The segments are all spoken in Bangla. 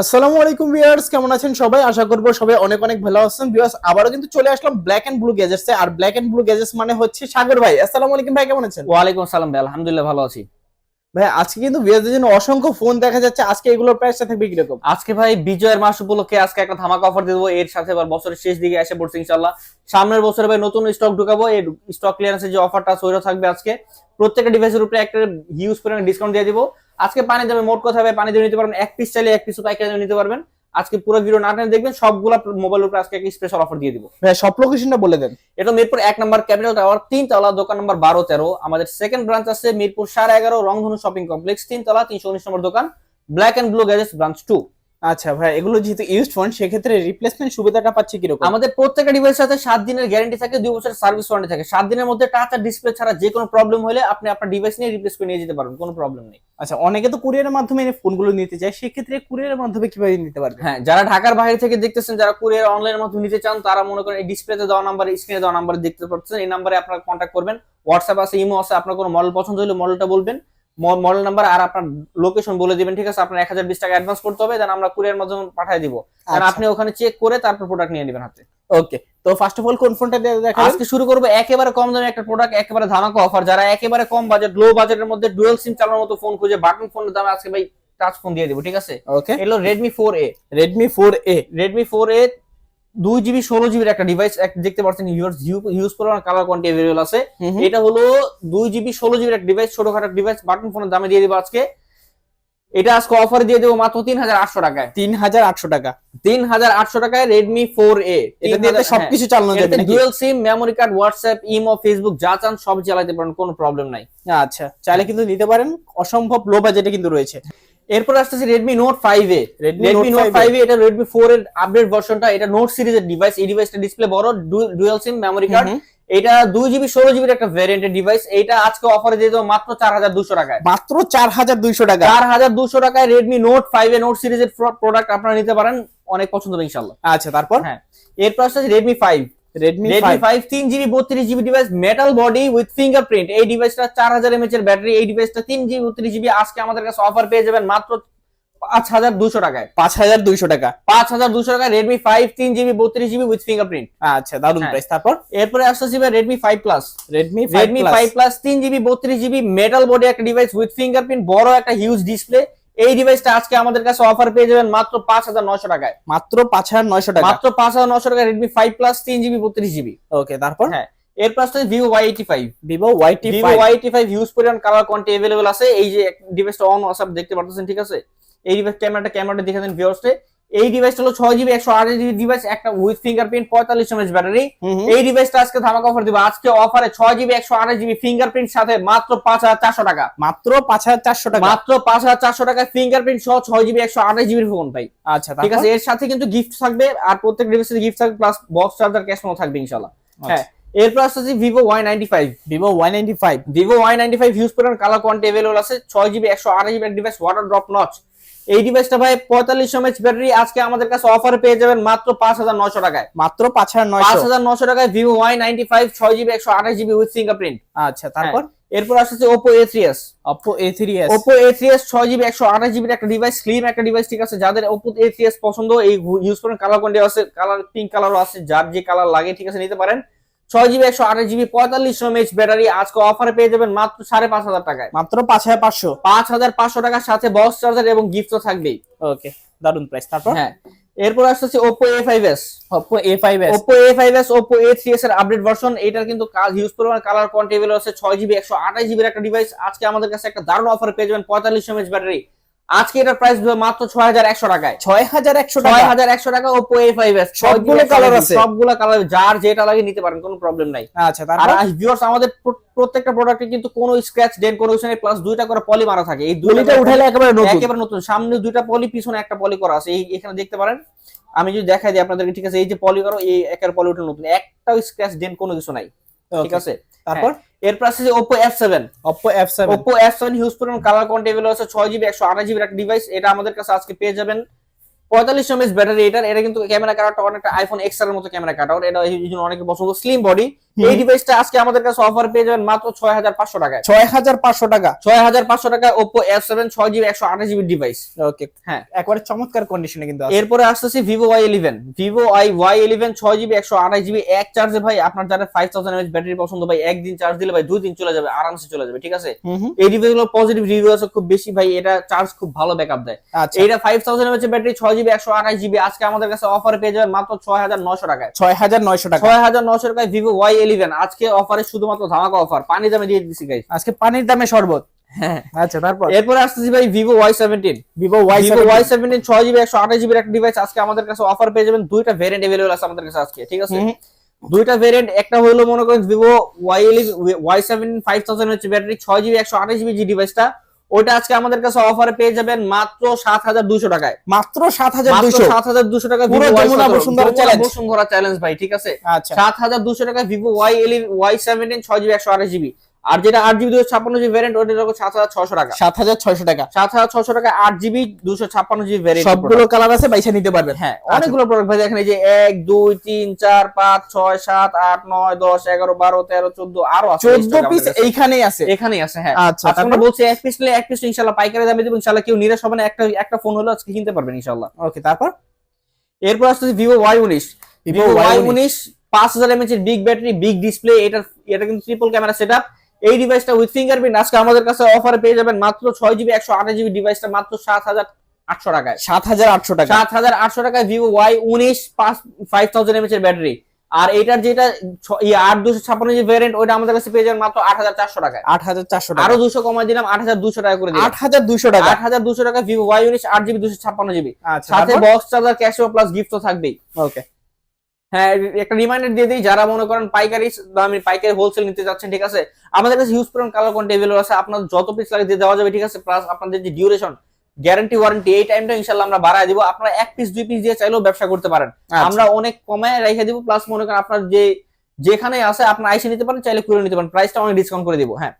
আসসালামু আলাইকুম ভিউয়ার্স কেমন আছেন সবাই? আশা করব সবাই অনেক অনেক ভালো আছেন। ভিউয়ার্স আবারও কিন্তু চলে আসলাম ব্ল্যাক এন্ড ব্লু গ্যাজেটস আর ব্ল্যাক এন্ড ব্লু গ্যাজেটস মানে হচ্ছে সাগর ভাই। আসসালামু আলাইকুম ভাই কেমন আছেন? ওয়ালাইকুম আসসালাম ভাই আলহামদুলিল্লাহ ভালো আছি। ভাই আজকে কিন্তু ভিউয়ার্সদের জন্য অসংখ্য ফোন দেখা যাচ্ছে। আজকে এগুলোর প্রাইসটা থাকবে কীরকম? আজকে ভাই বিজয়ের মাস উপলক্ষে আজকে একটা ধামাকা অফার দিয়ে দেবো। এর সাথে এবার বছরের শেষ দিকে এসে পড়ছে ইনশাল্লাহ সামনের বছরে ভাই নতুন স্টক ঢুকাবো। এই স্টক ক্লিয়ারেন্সের যে অফারটা সৈর থাকবে আজকে। প্রত্যেকটা ডিভাইসের উপরে একটা হিউজ পরিমাণে ডিসকাউন্ট দিয়ে দিব। আজকে পানি দামে মোট কথা হবে পানি দিয়ে নিতে পারবেন এক পিস চাইলে এক পিস পাইকারি দামে নিতে পারবেন। আজকে পুরো ভিডিও না টেনে দেখবেন সবগুলা মোবাইল উপরে আজকে একটা স্পেশাল অফার দিয়ে দিব। হ্যাঁ সব লোকেশনটা বলে দেন। এটা মিরপুর এক নম্বর ক্যাপিটাল টাওয়ার তিন তলা দোকান নম্বর বারো তেরো। আমাদের সেকেন্ড ব্রাঞ্চ আছে মিরপুর সাড়ে এগারো রংধনু শপিং কমপ্লেক্স তিন তলা তিনশো উনিশ নম্বর দোকান black and blue garage branch two আচ্ছা ভাই এগুলো যেহেতু ইউজড ফোন সেক্ষেত্রে রিপ্লেসমেন্ট সুবিধাটা পাচ্ছি কীরকম? আমাদের প্রত্যেকটা ডিভাইসের সাথে সাত দিনের গ্যারান্টি থাকে দুই বছরের সার্ভিস ওয়ারেন্টি থাকে। সাত দিনের মধ্যে টাচ আর ডিসপ্লে ছাড়া যে কোনো প্রবলেম হলে আপনি আপনার ডিভাইস নিয়ে রিপ্লেস করে নিয়ে যেতে পারবেন কোনো প্রবলেম নেই। আচ্ছা অনেকে তো কুরিয়ারের মাধ্যমে এই ফোনগুলো নিতে চায় সেক্ষেত্রে কুরিয়ারের মাধ্যমে কীভাবে নিতে পারবে? হ্যাঁ যারা ঢাকার বাইরে থেকে দেখতেছেন যারা কুরিয়ার অনলাইনের মাধ্যমে নিতে চান তারা মনে করেন এই ডিসপ্লেতে দেওয়া নাম্বার স্ক্রিনে দেওয়া নাম্বার দেখতে পাচ্ছেন এই নাম্বারে আপনারা কন্ট্যাক্ট করবেন। হোয়াটসঅ্যাপ আছে ইমো আছে আপনার কোনো মডেল পছন্দ হলে মডেলটা বলবেন। মডেল নাম্বার আর আপনার লোকেশন বলে দিবেন ঠিক আছে? আপনার এক হাজার বিশ টাকা অ্যাডভান্স করতে হবে দেন আমরা কুরিয়ার মাধ্যমে পাঠিয়ে দিব। আর আচ্ছা। আপনি ওখানে চেক করে তারপর প্রোডাক্ট নিয়ে নেবেন হাতে। ওকে তো ফার্স্ট অফ অল কোন ফোনটা দেখা আজকে শুরু করব একেবারে কম দামে একটা প্রোডাক্ট একেবারে ধামাকা অফার যারা একেবারে কম বাজেট লো বাজেটের মধ্যে ডুয়েল সিম চালানোর মতো ফোন খুঁজে বাটন ফোনের দামে আজকে ভাই টাচ ফোন দিয়ে দিব ঠিক আছে? ওকে এলো Redmi four A Redmi four A Redmi four A দুই জিবি ষোলো জিবির একটা ডিভাইস দেখতে পাচ্ছেন ইউজ পরিমাণ কালার কোয়ান্টি অ্যাভেলেবল আছে। এটা হলো দুই জিবি ষোলো জিবির একটা ডিভাইস ছোটখাটো ডিভাইস বাটন ফোনের দামে দিয়ে দিব আজকে। এটা আজকে অফার দিয়ে দেবো মাত্র তিন হাজার আটশো টাকায়। তিন হাজার আটশো টাকা। তিন হাজার আটশো টাকায় রেডমি ফোর এ এটা দিয়ে সবকিছু চালানো যাবে dual SIM memory card WhatsApp imo Facebook যা চান সব চালাতে পারেন কোনো প্রবলেম নাই। আচ্ছা চাইলে কিন্তু নিতে পারেন। অসম্ভব লো বাজেটে কিন্তু রয়েছে। এরপর আসতেছে Redmi Note five A Redmi Redmi Note Note 5A five এটা রেডমি ফোর এর আপডেট ভার্সনটা এটা নোট সিরিজের ডিভাইস এই ডিভাইসটা ডিসপ্লে বড় ডুয়েল সিম মেমোরি কার্ড এটা দুই জিবি ষোলো জিবির একটা ভ্যারিয়েন্টের ডিভাইস এটা আজকে অফারে দিয়ে দেবো মাত্র চার হাজার দুশো টাকায়। মাত্র চার হাজার দুইশো টাকা। চার হাজার দুশো টাকায় Redmi Note five A Note সিরিজের প্রোডাক্ট আপনারা নিতে পারেন অনেক পছন্দ হবে ইনশাল্লাহ আচ্ছা তারপর? হ্যাঁ। এরপর আসছে রেডমি ফাইভ ফাইভ তিন জিবি বত্রিশ GB device metal body with fingerprint এই ডিভাইসটা চার হাজার এমএচ এর ব্যাটারি এই ডিভাইসটা তিন জিবি বত্রিশ জিবি আজকে আমাদের কাছে অফার পেয়ে যাবেন মাত্র পাঁচ হাজার দুশো টাকায়। পাঁচ হাজার দুইশো টাকা। পাঁচ হাজার দুশো টাকায় রেডমি ফাইভ তিন জিবি বত্রিশ জিবি উইথ ফিঙ্গারপ্রিন্ট আচ্ছা দারুণ হ্যাঁ। প্রাইস তারপর? এরপরে Redmi five plus Redmi Redmi five plus তিন জিবি বত্রিশ জিবি মেটাল বডি একটা ডিভাইস উইথ ফিঙ্গারপ্রিন্ট বড় একটা হিউজ ডিসপ্লে এই ডিভাইসটা আজকে আমাদের কাছে অফার পেয়ে যাবেন মাত্র পাঁচ হাজার নশো টাকায়। মাত্র পাঁচ হাজার নয়শো টাকা। মাত্র পাঁচ হাজার নয়শো টাকা রেডমি ফাইভ প্লাস তিন জিবি বত্রিশ জিবি ওকে তারপর? হ্যাঁ এর plus Vivo Y eighty five Vivo ওয়াইটি Vivo Y eighty five huge পরিমাণ কালার কোয়ান্টি অ্যাভেলেবল আছে। এই যে ডিভাইসটা অন হোয়াটসঅ্যাপ দেখতে পারতেছেন ঠিক আছে? এই ডিভাইস ক্যামেরাটা ক্যামেরাটা দেখে দেন ভিউয়ার্সে এই ডিভাইসটা হলো ছয় জিবি একশো আট জিবি ডিভাইস একটা উইথ ফিঙ্গারপ্রিন্ট পঁয়তাল্লিশ এমএচ ব্যাটারি এই ডিভাইসটা আজকে ধামাকা অফার দিব। আজকে অফারে ছয় জিবি একশো আঠাশ জিবি ফিঙ্গারপ্রিন্ট সাথে মাত্র পাঁচ হাজার চারশো টাকা। মাত্র পাঁচ হাজার চারশো টাকা? মাত্র পাঁচ হাজার চারশো টাকা ফিঙ্গারপ্রিন্ট সহ ছয় জিবি একশো আঠাশ জিবির ফোন পাই আচ্ছা ঠিক আছে? এর সাথে কিন্তু গিফট থাকবে আর প্রত্যেক ডিভাইসে গিফট থাকবে প্লাস বক্স চার্জার ক্যাশ থাকবে ইনশাল্লাহ হ্যাঁ এরপর আসছে Vivo Y ninety five Vivo Y ninety five Vivo Y ninety five use করার কালার কোয়ান্টি অ্যাভেলেবল আছে। ছয় জিবি একশো আঠাশ GB device water drop notch এই ডিভাইসটা ভাই পঁয়তাল্লিশ এমএচ ব্যাটারি আজকে আমাদের কাছে অফার পেয়ে যাবেন মাত্র পাঁচ হাজার নশো টাকায়। মাত্র পাঁচ হাজার পাঁচ হাজার নশো টাকায় ভিভো ওয়াই নাইনটি ফাইভ ছয় জিবি একশো আঠাশ জিবি উইথ ফিঙ্গারপ্রিন্ট আচ্ছা তারপর? এরপর আসছে Oppo A three S Oppo A three S Oppo A three S ছয় জিবি একশো আঠাশ জিবির একটা ডিভাইস স্লিম একটা ডিভাইস ঠিক আছে? যাদের ওপো এ থ্রি এস পছন্দ এই ইউজ করেন কালার কোয়ান্টি আছে কালার পিঙ্ক কালারও আছে যার যে কালার লাগে ঠিক আছে নিতে পারেন। ছয় জিবি একশো আঠাশ জিবি পঁয়তাল্লিশ এমএচ ব্যাটারি আজকে অফারে পেয়ে যাবেন মাত্র সাড়ে পাঁচ হাজার টাকায়। মাত্র পাঁচ হাজার পাঁচশো। পাঁচ হাজার পাঁচশো টাকার সাথে বক্স চার্জার এবং গিফট তো থাকবেই। ওকে দারুণ প্রাইস তারপর? হ্যাঁ এরপর S Oppo A five S Oppo A five S Oppo A three S এর আপডেট ভার্সন এটার কিন্তু হিউজ পরিমাণ কালার কোয়ান্টিটি আছে ছয় জিবি একশো আঠাশ জিবির একটা ডিভাইস আজকে আমাদের কাছে একটা দারুণ অফার পেয়ে যাবেন পঁয়তাল্লিশ এমএচ ব্যাটারি আজকে এটার প্রাইস মাত্র ছয় হাজার একশো টাকায়। ছয় হাজার একশো ছয় হাজার একশো টাকা ওপো এ ফাইভ এস সবগুলো colour আছে? সবগুলো কালার যার যেটা লাগে নিতে পারেন কোনো প্রবলেম নাই। আচ্ছা আর ভিউয়ার্স আমাদের প্রত্যেকটা প্রোডাক্টে কিন্তু কোনো স্ক্র্যাচ ডেন কোনো কিছু নেই প্লাস দুইটা করে পলি মারা থাকে। এই দুইটা উঠালে একেবারে নতুন। একেবারে নতুন। সামনে দুইটা পলি পিছনে একটা পলি করা আছে। এই এখানে দেখতে পারেন। আমি যদি দেখাই দিই আপনাদেরকে ঠিক আছে এই যে পলি করো এই একের পলি ওঠা নতুন। একটাও স্ক্র্যাচ ডেন কোনো কিছু নাই। ঠিক আছে? তারপর এরপর আছে যে Oppo F7 Oppo F seven Oppo F7 huge পরিমাণ কালার কোয়ান্টিটি আছে 6GB 128GB একটা ডিভাইস এটা আমাদের কাছে আজকে পেয়ে যাবেন। 45 এমএস ব্যাটারি এটার এটা কিন্তু ক্যামেরা কাটাটা অনেকটা আইফোন এক্সের মতো ক্যামেরা কাটার এটা এই জন্য অনেকে পছন্দ স্লিম বডি এই ডিভাইসটা আজকে আমাদের কাছে অফার পেয়ে যাবেন মাত্র ছয় হাজার পাঁচশো টাকায়। ছয় হাজার পাঁচশো টাকা। ছয় হাজার পাঁচশো টাকায় ওপো এফ সেভেন ছয় জিবি একশো আঠাশ জিবি ডিভাইস ওকে হ্যাঁ একবারে চমৎকার কন্ডিশনে কিন্তু এরপরে আসতেছি Vivo Y eleven Vivo I Y eleven ছয় জিবি একশো আঠাশ জিবি এক চার্জে ভাই আপনার যারা ফাইভ থাউজেন্ড এমএচ ব্যাটারি পছন্দ ভাই একদিন চার্জ দিলে ভাই দুই দিন চলে যাবে আরামসে চলে যাবে ঠিক আছে। এই ডিভাইসগুলো পজিটিভ রিভিউ আছে খুব বেশি ভাই এটা চার্জ খুব ভালো ব্যাকআপ দেয়। আচ্ছা। এইটা ফাইভ থাউজেন্ড এমএচ ব্যাটারি ছয় জিবি একশো আঠাশ জিবি আজকে আমাদের কাছে অফারে পেয়ে যাবেন মাত্র ছয় হাজার নশো টাকায়। ছয় হাজার নয়শো টাকা। ছয় হাজার নশো টাকায় ভিভো ওয়াই ইলেভেন আজকে অফারে শুধুমাত্র ধামাকা অফার পানি দামে দিয়ে দিচ্ছি গাইস আজকে পানির দামে শরবত। হ্যাঁ। আচ্ছা তারপর? এরপরে আসতেছি ভাই Vivo Y seventeen Vivo Y Vivo Y seventeen ছয় জিবি একশো আঠাশ জিবির একটা ডিভাইস আজকে আমাদের কাছে অফার পেয়ে যাবেন। দুইটা ভেরিয়েন্ট এভেলেবল আছে আমাদের কাছে আজকে ঠিক আছে? দুইটা ভেরিয়েন্ট একটা হলো মনে করেন Vivo Y Y seven five thousand হচ্ছে ব্যাটারি ছয় জিবি একশো আঠাশ জিবি যে ডিভাইসটা ওইটা আজকে আমাদের কাছে অফারে পেয়ে যাবেন মাত্র সাত হাজার দুশো টাকায়। মাত্র সাত হাজার দুশো সাত হাজার দুশো টাকা পুরো যমুনা বসুন্ধরা challenge। বসুন্ধরা চ্যালেঞ্জ ভাই ঠিক আছে? আচ্ছা। সাত হাজার দুশো টাকা ভিভো ওয়াই এলি ওয়াই সেভেন্টিন ছয় জিবি একশো আঠাশ জিবি আর যেটা আট জিবি দুশো ছাপ্পান্ন জিবি ভ্যারিয়েন্ট ওটা হলো সাত হাজার ছশো টাকা। সাত হাজার ছয়শো টাকা। সাত হাজার ছশো টাকা আট জিবি দুশো ছাপ্পান্ন জিবি ভ্যারিয়েন্ট সবগুলো কালার আছে বাইসা নিতে পারবেন। হ্যাঁ অনেকগুলো প্রোডাক্ট ভাই দেখেন এই যে এক দুই তিন চার পাঁচ ছয় সাত আট নয় দশ এগারো বারো তেরো চোদ্দ আরও আছে চোদ্দ পিস এইখানেই আছে। এখানেই আছে হ্যাঁ। আচ্ছা আমরা বলছি এক পিস নিলে এক পিস ইনশাল্লাহ পাইকারি দামে দেবো ইনশাল্লাহ কেউ নিরাশ হবে না একটা একটা ফোন হলো আজকে কিনতে পারবেন ইনশাল্লাহ। ওকে তারপর? এরপর আসতেছে ভিভো ওয়াই উনিশ। Vivo ভিভো ওয়াই Y19 উনিশ পাঁচ হাজার এমএচ এর বিগ ব্যাটারি বিগ ডিসপ্লে এটা এটা কিন্তু ট্রিপল ক্যামেরা সেট এই ডিভাইসটা উইথ ফিঙ্গারপ্রিন্ট আজকে আমাদের কাছে অফারে পেয়ে যাবেন মাত্র ছয় জিবি একশো আঠাশ জিবি ডিভাইসটা মাত্র সাত হাজার আটশো টাকায়। সাত হাজার আটশো টাকা। সাত হাজার আটশো টাকায় ভিভো ওয়াই উনিশ পাঁচ ফাইভ থাউজেন্ড এমএচ এর ব্যাটারি আর এটার যেটা আট দুশো ছাপ্পান্ন জিবি ভ্যারিয়েন্ট ওইটা আমাদের কাছে পেয়ে যাবেন মাত্র আট হাজার চারশো টাকায়। আট হাজার চারশো টাকা। আরও দুশো কমাই দিলাম আট হাজার দুশো টাকা করে আট হাজার দুশো টাকা। আট হাজার দুশো টাকা ভিভো ওয়াই উনিশ আট জিবি দুশো ছাপ্পান্ন জিবি আচ্ছা সাথে box charger cash plus gift তো থাকবেই। ওকে হ্যাঁ একটা রিমাইন্ডার দিয়ে দিই যারা মনে করেন পাইকারি পাইকারি হোলসেল নিতে ঠিক আছে? আমাদের কাছে কালার কোয়ান্টি আছে আপনার যত পিস লাগে দিয়ে দেওয়া যাবে ঠিক আছে? প্লাস আপনাদের যে ডিউরেশন গ্যারান্টি ওয়ারেন্টি এই টাইমটা ইনশাল্লাহ আমরা বাড়ায় দিব। আপনারা এক পিস দুই পিস দিয়ে চাইলেও ব্যবসা করতে পারেন। আমরা অনেক কমায় রেখে দিব প্লাস মনে করেন আপনার যে যেখানে আছে আপনার আইসি নিতে পারেন চাইলে কুড়ে নিতে পারেন। প্রাইসটা অনেক ডিসকাউন্ট করে দিব হ্যাঁ।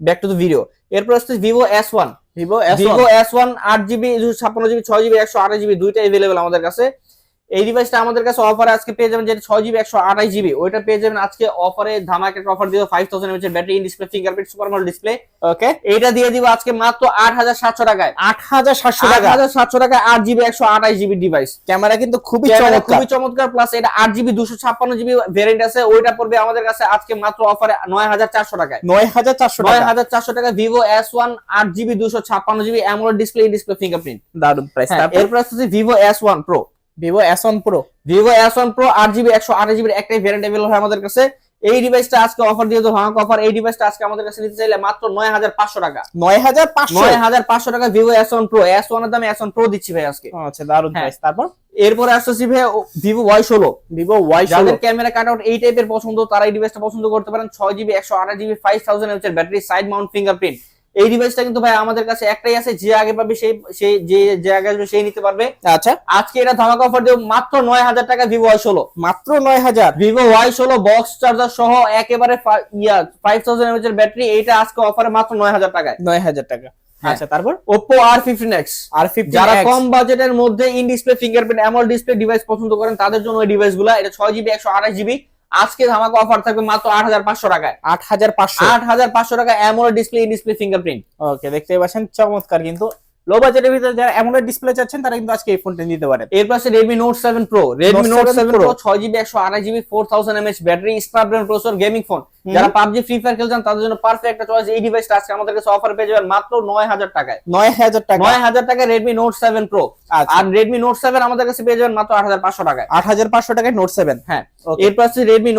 ব্যাক টু দ্য ভিডিও এরপর Vivo S one Vivo S one আট জিবি ছাপ্পান্ন জিবি ছয় জিবি একশো আঠাশ জিবি দুইটা এভেলেবেল আমাদের কাছে। এই ডিভাইসটা আমাদের কাছে অফারে আজকে পেয়ে যাবেন যেটা ছয় জিবি একশো আঠাশ জিবি ওইটা পেয়ে যাবেন আজকে অফারে ধামাকে অফার দিব five thousand mAh battery in display fingerprint super mall display okay এইটা দিয়ে দিব আজকে মাত্র আট হাজার সাতশো টাকায়। আট হাজার সাতশো আট টাকা? হাজার সাতশো টাকায় আট জিবি একশো আঠাশ জিবি ডিভাইস ক্যামেরা কিন্তু খুবই চমৎকার। খুবই চমৎকার প্লাস এটা আট জিবি দুশো ছাপ্পান্ন জিবি ভ্যারিয়েন্ট আছে। ওইটা পড়বে আমাদের কাছে আজকে মাত্র অফারে নয় হাজার চারশো টাকায়। নয় হাজার চারশো নয় হাজার চারশো টাকা ভিভো এস ওয়ান আট জিবি দুশো ছাপ্পান্ন GB AMOLED display display fingerprint দারুণ প্রাইস এরপর আসছে Vivo S one pro Vivo S one pro Vivo S one pro আট জিবি একশো আঠাশ জিবির একটাই ভ্যারিয়েন্ট অ্যাভেলেবল হয় আমাদের কাছে। এই ডিভাইসটা আজকে অফার দিয়ে দেবো। হাঁক অফার এই ডিভাইসটা আজকে আমাদের কাছে নিতে চাইলে মাত্র নয় হাজার পাঁচশো টাকা। নয় হাজার পাঁচশো? নয় হাজার পাঁচশো টাকা Vivo S one pro S ওয়ানের দামে এস ওয়ান প্রো দিচ্ছি ভাই আজকে। আচ্ছা দারুণ হ্যাঁ। প্রাইস তারপর? এরপরে আসতেছি ভাই ভিভো ওয়াই ষোলো। ভিভো ওয়াই যাদের ক্যামেরা কাট আউট এই টাইপের পছন্দ তারা এই ডিভাইসটা পছন্দ করতে পারেন। ছয় জিবি একশো আঠাশ জিবি ফাইভ থাউজেন্ড এমএচ এর ব্যাটারি সাইড মাউন্ট ফিঙ্গারপ্রিন্ট এই ডিভাইসটা কিন্তু ভাই আমাদের কাছে একটাই আছে যে আগে পাবে সেই সেই যে যে আগে আসবে সেই নিতে পারবে। আচ্ছা। আজকে এটা ধামাকা অফার দেবো মাত্র নয় হাজার টাকা ভিভো ওয়াই ষোলো। মাত্র নয় হাজার? ভিভো ওয়াই ষোলো বক্স চার্জার সহ একেবারে ইয়া ফাইভ থাউজেন্ড এমএচ এর ব্যাটারি এইটা আজকে অফারে মাত্র নয় হাজার টাকায়। নয় হাজার টাকা। হ্যাঁ। আচ্ছা তারপর? ফিফটিন এক্স আর যারা কম বাজেটের মধ্যে in display fingerprint AMOLED display device পছন্দ করেন তাদের জন্য এই ডিভাইসগুলা এটা ছয় জিবি একশো আঠাশ জিবি আজকে ধামাকা অফার থাকবে মাত্র আট হাজার পাঁচশো টাকায়। আট হাজার পাঁচশো। আট হাজার পাঁচশো টাকা এমন display in display fingerprint okay দেখতে পাচ্ছেন চমৎকার কিন্তু লো বাজেটের ভিতরে যারা অ্যামোলেড ডিসপ্লে চাচ্ছেন তারা কিন্তু আজকে এই ফোনটা নিতে পারেন। এর পাশে Redmi Note Note 7 seven Pro ছয় জিবি একশো আঠাশ GB four thousand mAh battery Snapdragon processor gaming phone যারা পাবজি ফ্রি ফায়ার খেলছেন তাদের জন্য পারফেক্ট একটা চয়েস এই ডিভাইসটা আজকে আমাদের কাছে অফার পেয়ে যাবেন মাত্র নয় হাজার টাকায়। নয় হাজার টাকা। নয় হাজার টাকা রেডমি নোট সেভেন প্রো আচ্ছা। আর রেডমি নোট সেভেন আমাদের কাছে পেয়ে যাবেন মাত্র আট হাজার পাঁচশো টাকায়। আট হাজার পাঁচশো টাকায় নোট সেভেন হ্যাঁ। Eight Redmi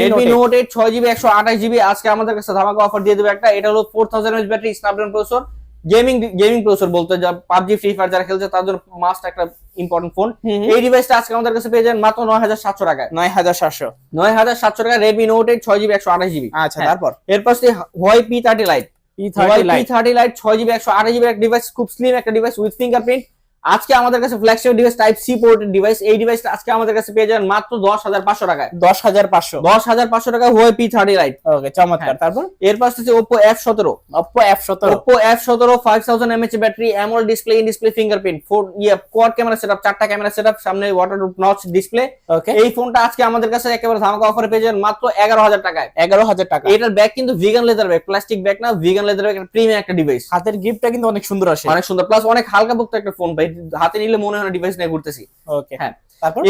Redmi Note eight ছয় জিবি একশো আঠাশ জিবি আজকে আমাদের কাছে ধামাকা অফার দিয়ে দেবে একটা। এটা হলো four thousand mAh battery Snapdragon processor gaming gaming processor বলতে যা পাবজি ফ্রি ফায়ার যারা খেলছে তাদের জন্য মাস্ট একটা ইম্পর্টেন্ট ফোন এই ডিভাইসটা আজকে আমাদের কাছে পেয়ে যাবেন মাত্র নয় হাজার সাতশো টাকায়। নয় হাজার সাতশো। নয় হাজার সাতশো টাকা রেডমি নোট এইট ছয় জিবি একশো আঠাশ জিবি। আচ্ছা হ্যাঁ। তারপর? এরপর সে Huawei P thirty lite P thirty lite ছয় জিবি একশো আঠাশ জিবি একটা ডিভাইস খুব স্লিম একটা ডিভাইস উইথ ফিঙ্গারপ্রিন্ট আজকে আমাদের কাছে flagship device type C ported device এই ডিভাইসটা আজকে আমাদের কাছে পেয়ে যাবেন মাত্র দশ হাজার পাঁচশো টাকায়। দশ হাজার পাঁচশো। দশ হাজার পাঁচশো টাকা Huawei P thirty lite okay চমৎকার। হ্যাঁ। তারপর? এর পাশে হচ্ছে ওপো এফ সতেরো। অপ্পো এফ সতেরো। ওপো এফ সতেরো five thousand mAh battery AMOLED display in display fingerprint four ইয়ে কোয়াড ক্যামেরা সেটআপ চারটা ক্যামেরা সেটআপ সামনে ওয়াটার নচ ডিসপ্লে ওকে। এই ফোনটা আজকে আমাদের কাছে একেবারে ধামাকা অফারে পেয়ে যাবেন মাত্র এগারো হাজার টাকায়। এগারো হাজার টাকা। এটার ব্যাগ কিন্তু vegan leather bag plastic bag না ভিগান লেদার ব্যাগ প্রিমিয়াম একটা ডিভাইস হাতের গিফটটা কিন্তু অনেক সুন্দর আসে। অনেক সুন্দর। প্লাস অনেক হালকা পোক্ত একটা ফোন ভাই। হাতে নিলে মনে হয় ডিভাইস নিয়ে ঘুরতেছি। ওকে হ্যাঁ। তারপর?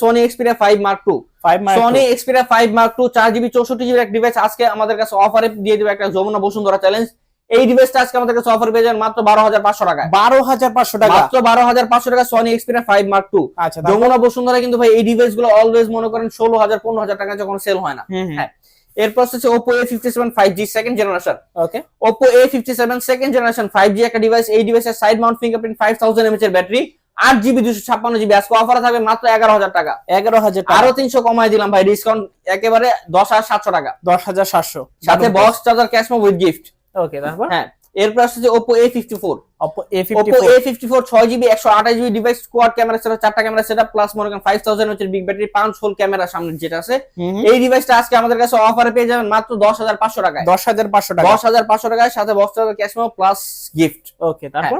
Sony Xperia five Mark two five Sony Xperia five Mark two চার জিবি চৌষট্টি এক ডিভাইস আজকে আমাদের কাছে অফারে দিয়ে দেবে একটা যমুনা বসুন্ধরা চ্যালেঞ্জ এই ডিভাইসটা আজকে আমাদের কাছে অফার পেয়ে যাবেন মাত্র বারো হাজার পাঁচশো টাকায় বারো হাজার পাঁচশো টাকা? মাত্র বারো হাজার পাঁচশো টাকা Sony Xperia five Mark two আচ্ছা যমুনা বসুন্ধরা কিন্তু ভাই এই ডিভাইসগুলো অলওয়েজ মনে করেন ষোলো হাজার পনেরো হাজার টাকা যখন সেল হয় না। হ্যাঁ। এরপর হচ্ছে Oppo A fifty seven five G second generation okay fifty seven second generation five G একটা ডিভাইস এই ডিভাইসের side mount fingerprint five thousand mAh এর ব্যাটারি আট জিবি দুশো ছাপ্পান্ন জিবি আজকে অফার থাকবে মাত্র এগারো হাজার টাকা। এগারো হাজার আরও তিনশো কমাই দিলাম ভাই ডিসকাউন্ট একেবারে দশ হাজার সাতশো টাকা। দশ হাজার সাতশো। সাথে box charger cash with gift okay তারপর? হ্যাঁ। এরপর আসছে ওপো এ ফিফটি ফোর ছয় জিবি একশো আঠাশ জিবি ডিভাইস কোয়াড ক্যামেরা সেটা চারটা ক্যামেরা সেটা প্লাস মনে করেন ফাইভ থাউজেন্ড হচ্ছে বিগ ব্যাটারি পাঁচ হোল ক্যামেরা সামনে যেটা আছে। এই ডিভাইসটা আজকে আমাদের কাছে অফারে পেয়ে যাবেন মাত্র দশ হাজার পাঁচশো টাকায়। দশ হাজার পাঁচশো টাকা দশ হাজার পাঁচশো টাকায় সাথে box charger cash plus gift okay তারপর?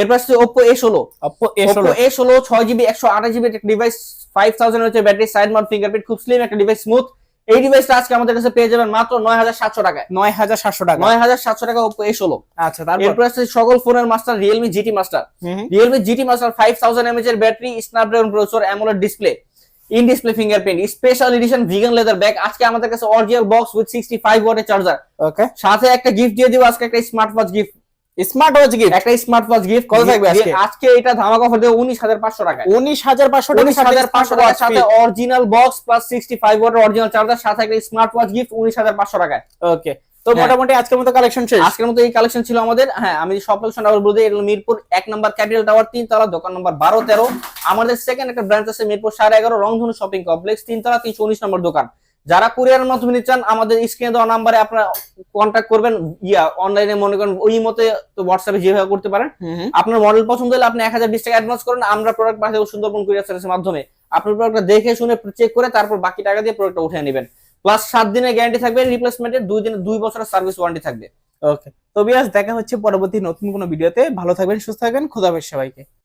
এরপর আসছে ওপো এ ষোলো। ছয় জিবি একশো আঠাশ জিবি একটা ডিভাইস ফাইভ থাউজেন্ড হচ্ছে ব্যাটারি সাইড মাউন্ট ফিঙ্গারপ্রিন্ট খুব স্লিম একটা ডিভাইস স্মুথ এই ডিভাইসটা আজকে আমাদের কাছে পেয়ে যাবেন মাত্র নয় হাজার সাতশো টাকায়। নয় হাজার সাতশো টাকা। নয় হাজার সাতশো টাকা ওপো এ ষোলো। আচ্ছা তারপর? আছে সকল ফোনের master Realme GT master. Realme GT master five thousand mAh এর battery Snapdragon processor AMOLED display in display fingerprint special edition vegan leather bag আজকে আমাদের কাছে original box with sixty five ওয়াটের চার্জার ওকে সাথে একটা গিফট দিয়ে দিব আজকে একটা smart watch gift smart watch gift একটা স্মার্ট ওয়াচ গিফট কত থাকবে আজকে? আজকে এটা ধামাকা অফার হাজার পাঁচশো টাকা উনিশ হাজার পাঁচশো উনিশ হাজার পাঁচশো টাকার সাথে original box plus sixty five ওয়াটের অরিজিনাল চার্জার সাথে একটা স্মার্ট ওয়াচ গিফট উনিশ হাজার পাঁচশো টাকায়। ওকে তো হ্যাঁ। মোটামুটি আজকের মতো কালেকশন শেষ? আজকের মতো এই কালেকশন ছিল আমাদের। হ্যাঁ আমি সব লোকেশন আবার বলতে এটা মিরপুর এক নম্বর ক্যাপিটাল টাওয়ার তিন তলা দোকান নম্বর বারো তেরো। আমাদের সেকেন্ড একটা ব্রাঞ্চ আছে মিরপুর সাড়ে এগারো রংধনু শপিং কমপ্লেক্স তিন তলা তিনশো উনিশ নম্বর দোকান। যারা কুরিয়ারের মাধ্যমে নিতে চান আমাদের স্ক্রিনে দেওয়া নাম্বারে আপনারা কন্ট্যাক্ট করবেন। ইয়া অনলাইনে মনে করেন ওই মতে তো হোয়াটসঅ্যাপে যেভাবে করতে পারেন। আপনার মডেল পছন্দ হলে আপনি এক হাজার বিশ টাকা অ্যাডভান্স করেন। আমরা প্রোডাক্ট পাঠাবো সুন্দরবন কুরিয়ার সার্ভিসের মাধ্যমে আপনার প্রোডাক্টটা দেখে শুনে চেক করে তারপর বাকি টাকা দিয়ে প্রোডাক্টটা উঠে নেবেন। প্লাস সাত দিনের গ্যারান্টি থাকবে রিপ্লেসমেন্টের দুই দিনের দুই বছরের সার্ভিস ওয়ারেন্টি থাকবে। ওকে তো বিয়াস দেখা হচ্ছে পরবর্তী নতুন কোনো ভিডিওতে ভালো থাকবেন সুস্থ থাকবেন। খোদা সবাইকে।